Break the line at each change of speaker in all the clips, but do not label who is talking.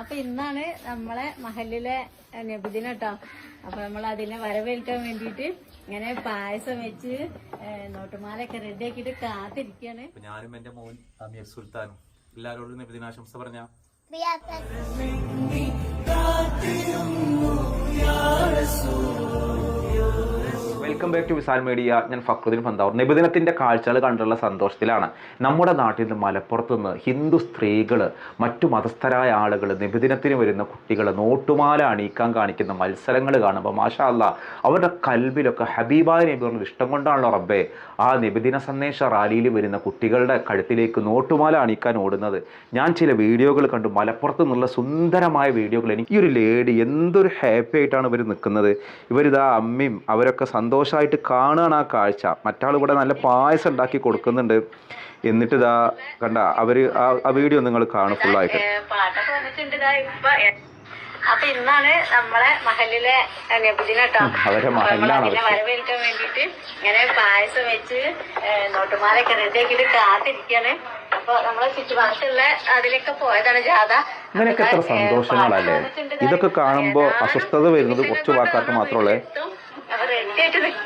അപ്പൊ ഇന്നാണ് നമ്മളെ മഹലിലെ നബിദിനം കേട്ടോ അപ്പൊ നമ്മൾ അതിനെ വരവേൽക്കാൻ വേണ്ടിയിട്ട് ഇങ്ങനെ പായസം വെച്ച് നോട്ടുമാലൊക്കെ റെഡി ആക്കിയിട്ട് കാത്തിരിക്കാണ്.
ഞാനും എന്റെ മോൻ അമീർ സുൽത്താനും എല്ലാരോടും നബിദിനാശംസ പറഞ്ഞ. Welcome back to Visal media ഞാൻ ഫക്രുദ്ദീൻ ഫന്താവൂർ നിബിദിനത്തിന്റെ കാഴ്ചകൾ കണ്ടുള്ള സന്തോഷത്തിലാണ്. നമ്മുടെ നാട്ടിൽ നിന്ന് മലപ്പുറത്ത് നിന്ന് ഹിന്ദു സ്ത്രീകൾ മറ്റു മതസ്ഥരായ ആളുകൾ നിബിദിനത്തിന് വരുന്ന കുട്ടികൾ നോട്ടുമാല അണിയിക്കാൻ കാണിക്കുന്ന മത്സരങ്ങൾ കാണുമ്പോൾ മാഷാ അല്ല അവരുടെ കൽബിലൊക്കെ ഹബീബായ നബിയുടെ ഇഷ്ടം കൊണ്ടാണല്ലോ റബ്ബേ. ആ നിബിദിന സന്ദേശ റാലിയിൽ വരുന്ന കുട്ടികളുടെ കഴുത്തിലേക്ക് നോട്ടുമാല അണിയിക്കാൻ ഓടുന്നത്. ഞാൻ ചില വീഡിയോകൾ കണ്ടു. മലപ്പുറത്ത് നിന്നുള്ള സുന്ദരമായ വീഡിയോകൾ. എനിക്ക് ഈ ഒരു ലേഡി എന്തൊരു ഹാപ്പി ആയിട്ടാണ് ഇവർ നിൽക്കുന്നത്. ഇവരിതാ അമ്മയും അവരൊക്കെ സന്തോഷമായിട്ട് കാണുകയാണ് ആ കാഴ്ച. മറ്റാൾ ഇവിടെ നല്ല പായസം ഉണ്ടാക്കി കൊടുക്കുന്നുണ്ട്. എന്നിട്ട് ഇതാ കണ്ട അവർ ആ വീഡിയോ നിങ്ങൾ കാണും ഫുള്ളായിട്ട്
അപ്പൊ ഇന്നാണ് നമ്മളെ മഹലിലെ നബിദിനം
അവരെ
വരവേൽക്കാൻ വേണ്ടിയിട്ട് ഇങ്ങനെ പായസം വെച്ച് നോട്ടുമാലൊക്കെ റെഡി ആക്കിയിട്ട് കാത്തിരിക്കാണ്. അപ്പൊ നമ്മളെ ചുറ്റുപാടത്തുള്ള അതിലൊക്കെ പോയതാണ് ജാഥ.
ഇങ്ങനെയൊക്കെ എത്ര സന്തോഷങ്ങളല്ലേ. ഇതൊക്കെ കാണുമ്പോൾ അസ്വസ്ഥത വരുന്നത് കുറച്ച് വാക്കാർക്ക് മാത്രമേ
എത്തും. അപ്പൊ റെഡി ആയിട്ട് നിൽക്കാണ് കേട്ടോ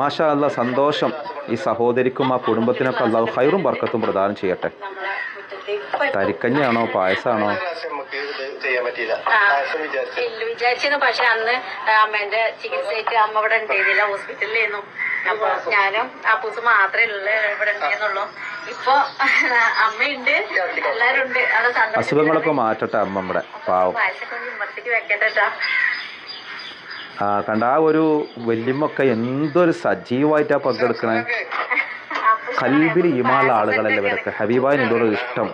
മാഷാ അല്ല സന്തോഷം. ഈ സഹോദരിക്കും ആ കുടുംബത്തിനൊക്കെ അല്ലാതെ ഹൈറും വർക്കത്തും പ്രദാനം ചെയ്യട്ടെ. തരിക്കഞ്ഞാണോ
ഇത് ചെയ്യാൻ പറ്റിയില്ല
വിചാരിച്ചിരുന്നു. പക്ഷെ അന്ന് അമ്മേന്റെ ചികിത്സയ്ക്ക് അമ്മ ഇവിടെ ഉണ്ടായിരുന്നില്ല. ഹോസ്പിറ്റലിലായിരുന്നു. അപ്പൊ ഞാനും അപ്പൂസ് മാത്രമേ ഉള്ളൂ ഇവിടെ ഉണ്ടായിരുന്നുള്ളൂ. ഇപ്പൊ അമ്മയുണ്ട്. എല്ലാരും ഉണ്ട് അത്
അസുഖങ്ങളൊക്കെ മാറ്റട്ടെ അമ്മ ഇവിടെ. പാവം.
പായസൊക്കെ വിമർശിക്ക് വെക്കട്ടെ
കണ്ട ആ ഒരു വല്യമ്മൊക്കെ എന്തൊരു സജീവമായിട്ടാ പങ്കെടുക്കണേ. കൽബിൽ ഈമാനുള്ള ആളുകളല്ലേ ഇവരൊക്കെ. ഹബീബായി എന്നോട് ഇഷ്ടം.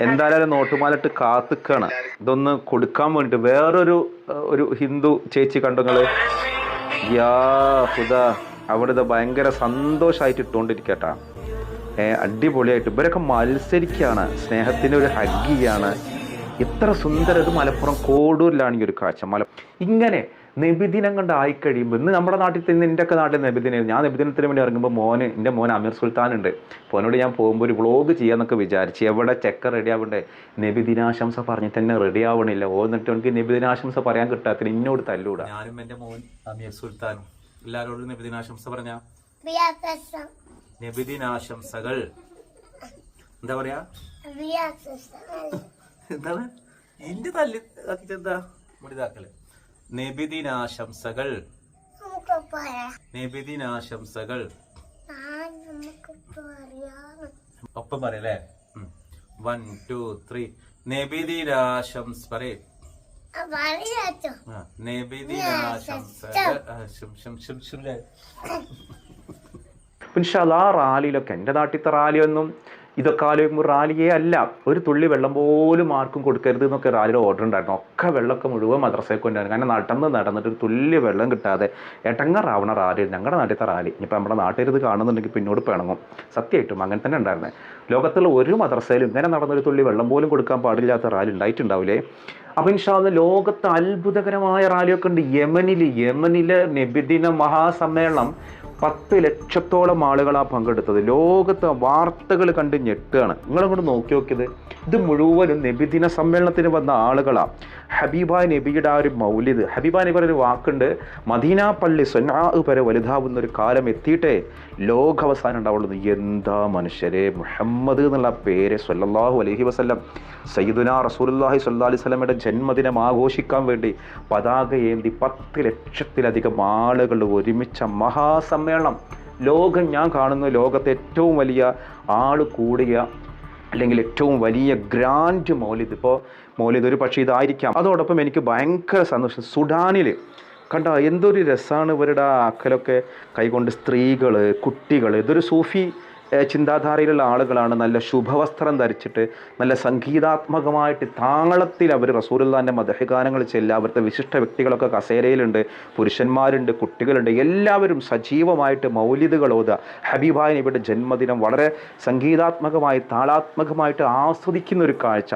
എന്തായാലും നോട്ടുമാലിട്ട് കാത്തുക്കാണ്. ഇതൊന്ന് കൊടുക്കാൻ വേണ്ടിട്ട് വേറൊരു ഒരു ഹിന്ദു ചേച്ചി കണ്ടുങ്ങൾ യാ ഹുദ. അവിടെ ഇത് ഭയങ്കര സന്തോഷമായിട്ട് ഇട്ടുകൊണ്ടിരിക്കട്ടാ ഏഹ് അടിപൊളിയായിട്ട്. ഇവരൊക്കെ മത്സരിക്കുകയാണ് സ്നേഹത്തിന്റെ ഒരു ഹഗ്ഗിയാണ്. ഇത്ര സുന്ദര ഇത് മലപ്പുറം കോടൂരിലാണ് ഈ ഒരു കാഴ്ച. മല ഇങ്ങനെ നബിദിനം കണ്ട് ആയിക്കഴിയുമ്പോൾ ഇന്ന് നമ്മുടെ നാട്ടിൽ തന്നെ എന്റെ ഒക്കെ നാട്ടിൽ നബിദിനം ഞാൻ നബിദിനത്തിന് വേണ്ടി ഇറങ്ങുമ്പോൾ മോന് എന്റെ മോൻ അമീർ സുൽത്താൻ ഉണ്ട് അപ്പോൾ അവനോട് ഞാൻ പോകുമ്പോൾ ഒരു വ്ളോഗ് ചെയ്യാമെന്നൊക്കെ വിചാരിച്ച് എവിടെ ചെക്ക റെഡി ആവണ്ടേ? നബിദിനാശംസ പറഞ്ഞിട്ട് തന്നെ റെഡി ആവണില്ല. ഓ എന്നിട്ട് എനിക്ക് നബിദിനാശംസ പറയാൻ കിട്ടാത്തിന് ഇന്നോട് തല്ലൂടാ. ഞാനും എന്റെ മോൻ അമീർ സുൽത്താനും എല്ലാവരോടും നബിദിനാശംസ പറഞ്ഞ? നബിദിനാശംസകൾ. എന്താ പറയാ? എന്താണ്? എന്റെ തല്ലി എന്താ? മുടിതാക്കൽ. നബിദിനാശംസകൾ. നബിദിനാശംസകൾ. ഒപ്പം പറയല്ലേ? വൺ ടു ത്രീ നബിദിനാശംസ പറയേ. ആ റാലിയിലൊക്കെ. എന്റെ നാട്ടിലത്തെ റാലിയൊന്നും ഇതൊക്കെ ആലോചിക്കുമ്പോൾ റാലിയെ അല്ല. ഒരു തുള്ളി വെള്ളം പോലും ആർക്കും കൊടുക്കരുത് എന്നൊക്കെ റാലിയുടെ ഓർഡർ ഉണ്ടായിരുന്നു. ഒക്കെ വെള്ളമൊക്കെ മുഴുവൻ മദ്രസയെ കൊണ്ടായിരുന്നു കാരണം നടന്ന് നടന്നിട്ട് ഒരു തുള്ളി വെള്ളം കിട്ടാതെ എട്ടങ്ങറാവണ റാലി. ഞങ്ങളുടെ നാട്ടിലത്തെ റാലി. ഇനിയിപ്പോൾ നമ്മുടെ നാട്ടിൽ ഇത് കാണുന്നുണ്ടെങ്കിൽ പിന്നോട് പിണങ്ങും. സത്യമായിട്ടും അങ്ങനെ തന്നെ ഉണ്ടായിരുന്നത് ലോകത്തുള്ള ഒരു മദ്രസയിലും ഇങ്ങനെ നടന്നൊരു തുള്ളി വെള്ളം പോലും കൊടുക്കാൻ പാടില്ലാത്ത റാലി ഉണ്ടായിട്ടുണ്ടാവില്ലേ? അപ്പം ഇൻഷാ ലോകത്ത് അത്ഭുതകരമായ റാലിയൊക്കെ ഉണ്ട്. യമനിൽ യമനിലെ നബിദിന മഹാസമ്മേളനം പത്ത് ലക്ഷത്തോളം ആളുകളാണ് പങ്കെടുത്തത്. ലോകത്തെ വാർത്തകൾ കണ്ട് ഞെട്ടുകയാണ്. നിങ്ങളങ്ങോട്ട് നോക്കി നോക്കിയത്. ഇത് മുഴുവനും നബിദിന സമ്മേളനത്തിന് വന്ന ആളുകളാണ് ഹബീബ നബിയുടെ ആ ഒരു മൗലിദ്. ഹബീബ നബിയുടെ ഒരു വാക്കുണ്ട് മദീന പള്ളി സൊന്നാ വരെ വലുതാവുന്ന ഒരു കാലം എത്തിയിട്ടേ ലോകാവസാനം ഉണ്ടാവുള്ളൂ. എന്താ മനുഷ്യരെ മുഹമ്മദ് എന്നുള്ള പേര് സൊല്ലാഹു അലഹി വസ്ലം സയ്യിദുന റസൂലുള്ളാഹി സ്വല്ലല്ലാഹി അലൈഹി സ്വലമയുടെ ജന്മദിനം ആഘോഷിക്കാൻ വേണ്ടി പതാക ഏന്തി പത്ത് ലക്ഷത്തിലധികം ആളുകൾ ഒരുമിച്ച മഹാസമ്മേളനം. ലോകം ഞാൻ കാണുന്ന ലോകത്തെ ഏറ്റവും വലിയ ആൾ കൂടിയ അല്ലെങ്കിൽ ഏറ്റവും വലിയ ഗ്രാൻഡ് മൗലിദ്. ഇപ്പോൾ മൗലിദ് ഒരു പക്ഷേ ഇതായിരിക്കാം. അതോടൊപ്പം എനിക്ക് ഭയങ്കര സന്തോഷം. സുഡാനിൽ കണ്ട എന്തൊരു രസമാണ് ഇവരുടെ അക്കലൊക്കെ കൈകൊണ്ട് സ്ത്രീകൾ കുട്ടികൾ ഇതൊരു സൂഫി ചിന്താധാരയിലുള്ള ആളുകളാണ് നല്ല ശുഭവസ്ത്രം ധരിച്ചിട്ട് നല്ല സംഗീതാത്മകമായിട്ട് താളത്തിൽ അവർ റസൂലുള്ളാന്റെ മദഹഗാനങ്ങൾ ചെല്ലുക അവരുടെ വിശിഷ്ട വ്യക്തികളൊക്കെ കസേരയിലുണ്ട് പുരുഷന്മാരുണ്ട് കുട്ടികളുണ്ട് എല്ലാവരും സജീവമായിട്ട് മൗലിദുകൾ ഓതുക. ഹബീബായ ജന്മദിനം വളരെ സംഗീതാത്മകമായി താളാത്മകമായിട്ട് ആസ്വദിക്കുന്ന ഒരു കാഴ്ച.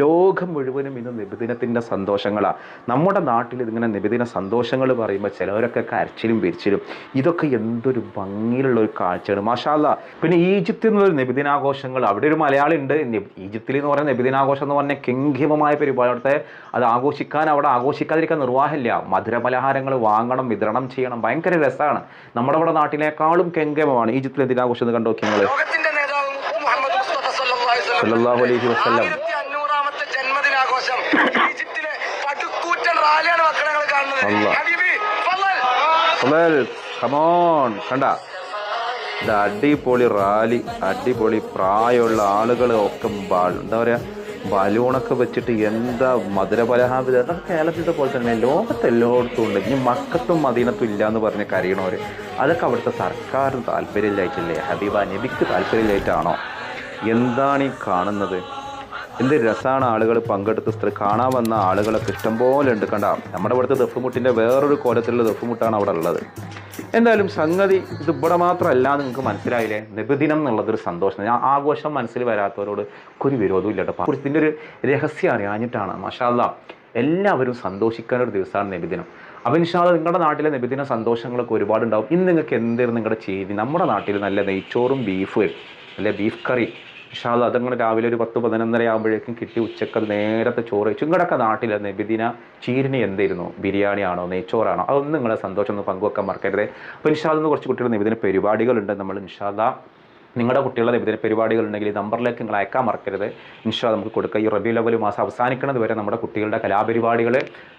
ലോകം മുഴുവനും ഇന്ന് നിബിദിനത്തിന്റെ സന്തോഷങ്ങളാണ് നമ്മുടെ നാട്ടിൽ ഇതിങ്ങനെ നിബിദിന സന്തോഷങ്ങൾ പറയുമ്പോൾ ചിലവരൊക്കെ കരച്ചിലും പിരിച്ചിലും. ഇതൊക്കെ എന്തൊരു ഭംഗിയിലുള്ള ഒരു കാഴ്ചയാണ്. മാഷാല്ല പിന്നെ പിന്നെ ഈജിപ്തിൽ നിന്നൊരു നിബിദിനാഘോഷങ്ങൾ. അവിടെ ഒരു മലയാളി ഉണ്ട്. ഈജിപ്തിൽ എന്ന് പറയുന്ന നിബിദിനാഘോഷം എന്ന് പറഞ്ഞാൽ കെങ്കിമമായ പരിപാടി അവിടുത്തെ അത് ആഘോഷിക്കാൻ അവിടെ ആഘോഷിക്കാതിരിക്കാൻ നിർവാഹമില്ല. മധുര പലഹാരങ്ങൾ വാങ്ങണം വിതരണം ചെയ്യണം. ഭയങ്കര രസമാണ്. നമ്മുടെ ഇവിടെ നാട്ടിലേക്കാളും കെങ്കേമമാണ് ഈജിപ്തിലെ ദിനാഘോഷം എന്ന് കണ്ടു നിങ്ങൾ
മുസ്തഫ സല്ലല്ലാഹു അലൈഹി വസല്ലം. റാലിയാണ് മക്കളെ ഞങ്ങൾ കാണുന്നത്.
അല്ലാ.
ഹബീബി ഫളൽ.
കമോൺ കണ്ട? ഇത് അടിപൊളി റാലി അടിപൊളി പ്രായമുള്ള ആളുകൾ ഒക്കെ എന്താ പറയാ? ബലൂണൊക്കെ വെച്ചിട്ട് എന്താ മധുരപലഹാരം? അതൊക്കെ കേരളത്തിലത്തെ പോലെ തന്നെ ലോകത്തെല്ലായിടത്തും ഉണ്ട്. ഇനി മക്കത്തും മദീനത്തും ഇല്ല എന്ന് പറഞ്ഞ് കരയണവർ അതൊക്കെ അവിടുത്തെ സർക്കാരിന് താല്പര്യമില്ലായിട്ടില്ലേ? ഹബീബ നബിക്ക് താല്പര്യമില്ലായിട്ടാണോ? എന്താണ് ഈ കാണുന്നത്? എന്ത് രസമാണ് ആളുകൾ പങ്കെടുത്ത് കാണാൻ വന്ന ആളുകളൊക്കെ ഇഷ്ടംപോലെ ഉണ്ട് കണ്ട. നമ്മുടെ ഇവിടുത്തെ ദഫ്മുട്ടിന്റെ വേറൊരു കോലത്തിലുള്ള ദഫ്മുട്ടാണ് അവിടെ ഉള്ളത്. എന്തായാലും സംഗതി ഇത് ഇവിടെ മാത്രമല്ല നിങ്ങൾക്ക് മനസ്സിലായില്ലേ? നബിദിനം എന്നുള്ളതൊരു സന്തോഷം. ഞാൻ ആഘോഷം മനസ്സിൽ വരാത്തവരോട് ഒരു വിരോധവും ഇല്ല കേട്ടോ. ഇതിന്റെ ഒരു രഹസ്യം അറിയാഞ്ഞിട്ടാണ്. മഷാല്ല എല്ലാവരും സന്തോഷിക്കാനൊരു ദിവസമാണ് നബിദിനം. അപ്പോൾ ഇൻഷാല്ല നിങ്ങളുടെ നാട്ടിലെ നബിദിന സന്തോഷങ്ങളൊക്കെ ഒരുപാടുണ്ടാവും. ഇന്ന് നിങ്ങൾക്ക് എന്തായിരുന്നു നിങ്ങളുടെ ചെയ്തി? നമ്മുടെ നാട്ടിൽ നല്ല നെയ്ച്ചോറും ബീഫ് അല്ലെ ബീഫ് കറി ഇൻഷാല്ല അതങ്ങനെ രാവിലെ ഒരു പത്ത് പതിനൊന്നര ആകുമ്പോഴേക്കും കിട്ടി ഉച്ചയ്ക്ക് നേരത്തെ ചോറ് വെച്ചു നാട്ടിലെ നബിദിന ചീരിന് എന്തായിരുന്നു ബിരിയാണി ആണോ? നെയ്ച്ചോറാണോ? അതൊന്നും നിങ്ങളെ സന്തോഷം ഒന്ന് പങ്കുവെക്കാൻ മറക്കരുത്. അപ്പോൾ ഇൻഷാല്ല കുറച്ച് കുട്ടികൾ നബിദിന പരിപാടികളുണ്ട്. നമ്മൾ ഇൻഷാദ നിങ്ങളുടെ കുട്ടികളുടെ നബിദിന പരിപാടികളുണ്ടെങ്കിൽ ഈ നമ്പറിലേക്ക് നിങ്ങൾ അയക്കാൻ മറക്കരുത്. ഇൻഷാ നമുക്ക് കൊടുക്കുക ഈ റബി ലെവൽ മാസം അവസാനിക്കുന്നത് വരെ നമ്മുടെ കുട്ടികളുടെ കലാപരിപാടികൾ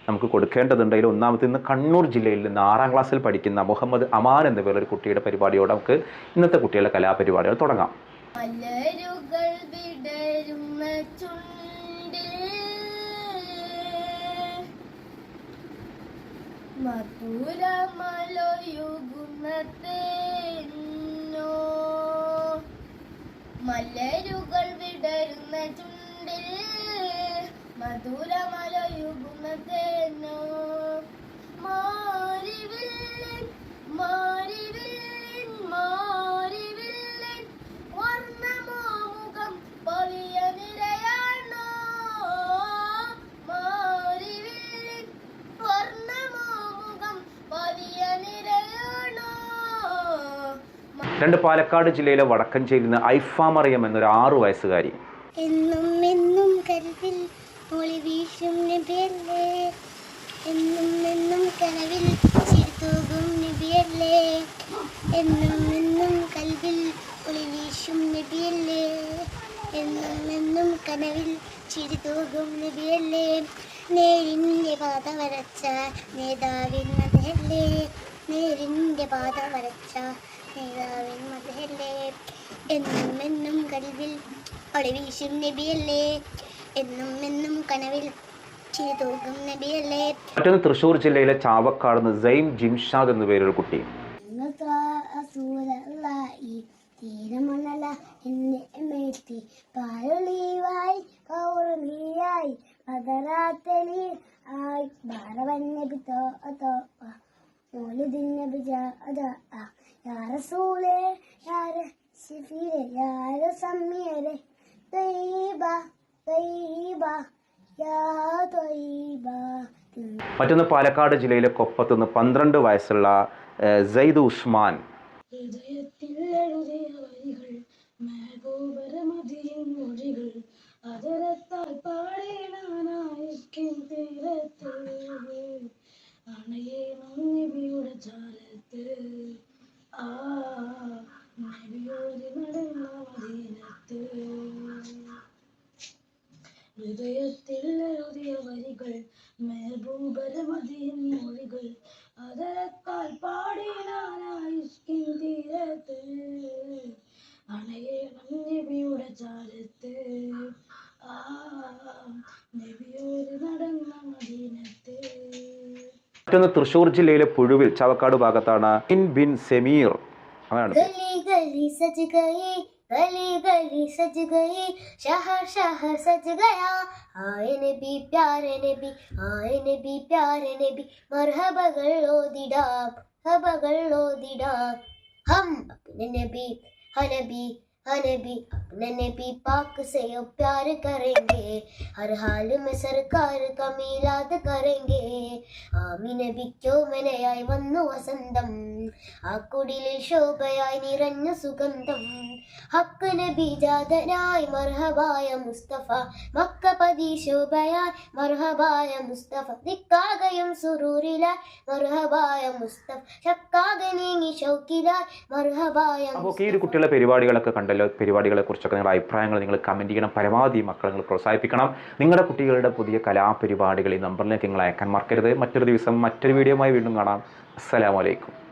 നമുക്ക് കൊടുക്കേണ്ടതുണ്ടെങ്കിൽ ഒന്നാമത്തെ ഇന്ന് കണ്ണൂർ ജില്ലയിൽ നിന്ന് ആറാം ക്ലാസ്സിൽ പഠിക്കുന്ന മുഹമ്മദ് അമാൻ എന്ന പേരൊരു കുട്ടിയുടെ പരിപാടിയോടെ നമുക്ക് ഇന്നത്തെ കുട്ടികളുടെ കലാപരിപാടികൾ തുടങ്ങാം.
മലരുകൾ വിടരുന്ന ചുണ്ടിൽ. മധുരമലൊയുകുന്ന തേന്നോ മലരുകൾ വിടരുന്ന ചുണ്ടിൽ മധുരമലയുകുന്ന തേന്നോ മാറിവില്ലൻ മാറിവില്ലൻ
രണ്ട് പാലക്കാട് ജില്ലയിലെ വടക്കഞ്ചേരിയിൽ നിന്ന് ഐഫ എന്നൊരു ആറു വയസ്സുകാരി.
എന്നും എന്നും നബിയല്ലേ. എന്നും എന്നും ചിരിതൂകും നബിയല്ലേ. എന്നും എന്നും നബിയല്ലേ. എന്നും എന്നും ചിരിതൂകും നബിയല്ലേ. പാത വരച്ച നേതാവിൻ അതല്ലേ നേരിന്റെ പാത വരച്ച മതയല്ലേ എന്നും എന്നും കൽവിൽ ഒളിവീശും നബിയല്ലേ. എന്നും എന്നും കനവിൽ ചിരിതൂകും നബിയല്ലേ.
മറ്റൊന്ന് തൃശ്ശൂർ ജില്ലയിലെ ചാവക്കാട് സൈം ജിംഷാദ് എന്ന പേരൊരു കുട്ടി.
തീരമണല എന്നെ മേത്തി പാലൊളിവായി ആയി. ഭാരവൻ നബി തോ അതോ മൗലിദിൻ നബി ജാ അതാ റസൂലേ ത്വയ്യിബ
മറ്റൊന്ന് പാലക്കാട് ജില്ലയിലെ കൊപ്പത്ത് നിന്ന് പന്ത്രണ്ട് വയസ്സുള്ള സെയ്ദ് ഉസ്മാൻ.
അതരത്താൽ
മറ്റൊന്ന് തൃശ്ശൂർ ജില്ലയിലെ പുഴുവിൽ ചവക്കാട് ഭാഗത്താണ് ഇൻ ബിൻ സെമീർ. അതാണ്
गली ഹം നബി ഹനബി भी नन्हे भी पाक से यो प्यार करेंगे। हर हाल में सरकार का मिलाद करेंगे। आमीन भी क्यों? मैंने आई वन वसंदम। ആ ശോഭയായി നിറഞ്ഞ സുഗന്ധം. ഹക്ക് നബി ജാതനായി മർഹബായ മുസ്തഫ. മക്കപതി ശോഭയായി മർഹബായ മുസ്തഫ. നിക്കാകയും സുറൂരിലായി മർഹബായ മുസ്തഫ. ശക്കാകെ നീങ്ങി മർഹബായ
അപ്പോൾ ഈ കുട്ടികളുടെ പരിപാടികളൊക്കെ കണ്ടല്ലോ. പരിപാടികളെ കുറിച്ചൊക്കെ നിങ്ങളുടെ അഭിപ്രായങ്ങൾ നിങ്ങൾ കമന്റ് ചെയ്യണം. പരമാവധി മക്കളെ നിങ്ങൾ പ്രോത്സാഹിപ്പിക്കണം. നിങ്ങളുടെ കുട്ടികളുടെ പുതിയ കലാപരിപാടികൾ ഈ നമ്പറിലേക്ക് നിങ്ങൾ അയക്കാൻ മറക്കരുത്. മറ്റൊരു ദിവസം മറ്റൊരു വീഡിയോയുമായി വീണ്ടും കാണാം. അസ്സലാമലൈക്കും